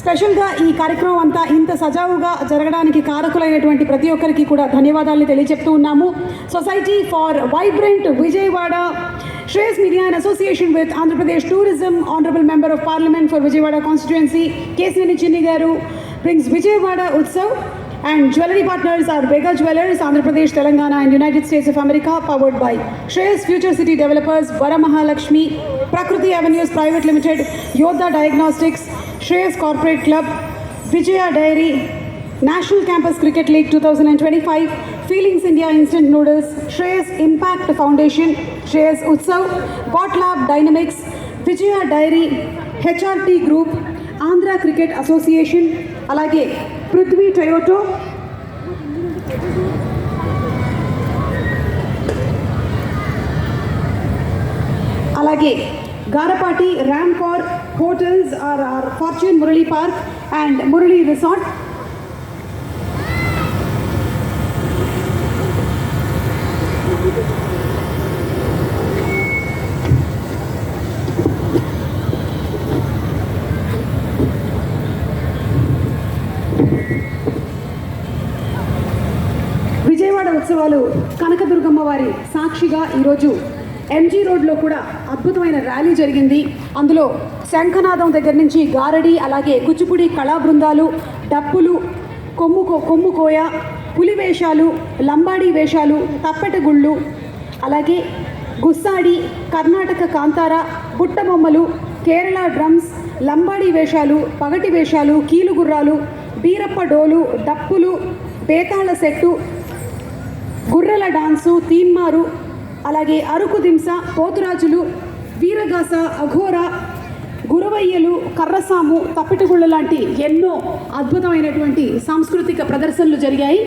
స్పెషల్గా ఈ కార్యక్రమం అంతా ఇంత సజావుగా జరగడానికి కారకులైనటువంటి ప్రతి ఒక్కరికి కూడా ధన్యవాదాలు తెలియజెప్తూ ఉన్నాము. Society for vibrant Vijayawada Shreyas media and association with Andhra Pradesh tourism honourable member of parliament for Vijayawada constituency Kesineni Chinni garu prince Vijayawada Utsav and jewellery partners are Bega jewellers Andhra Pradesh Telangana and United States of America powered by Shreyas future city developers Varamahalakshmi Prakruthi avenues private limited Yodha diagnostics Shreyas Corporate Club, Vijaya Dairy, National Campus Cricket League 2025, Feelings India Instant Noodles, Shreyas Impact Foundation, Shreyas Utsav, Bot Lab Dynamics, Vijaya Dairy, HRT Group, Andhra cricket association అలాగే Prithvi Toyota అలాగే Garapati Ram car hotels R R fortune Murali park and Murali resort. Vijayawada ఉత్సవాలు కనకదుర్గమ్మ వారి సాక్షిగా ఈరోజు MG రోడ్లో కూడా అద్భుతమైన rally జరిగింది. అందులో శంఖనాదం దగ్గర నుంచి గారడి అలాగే కూచిపూడి కళా బృందాలు డప్పులు కొమ్ము కొమ్ము కోయ పులి వేషాలు లంబాడీ వేషాలు తప్పెటగుళ్ళు అలాగే గుస్సాడి కర్ణాటక కాంతార బుట్టబొమ్మలు కేరళ డ్రమ్స్ లంబాడీ వేషాలు పగటి వేషాలు కీలుగుర్రాలు బీరప్ప డోలు డప్పులు బేతాళ సెట్టు గుర్రెల డాన్సు తీన్మారు అలాగే అరుకు దింస పోతురాజులు వీరగాస అఘోర గురవయ్యలు కర్రసాము తప్పిటిగుళ్ళ లాంటి ఎన్నో అద్భుతమైనటువంటి సాంస్కృతిక ప్రదర్శనలు జరిగాయి.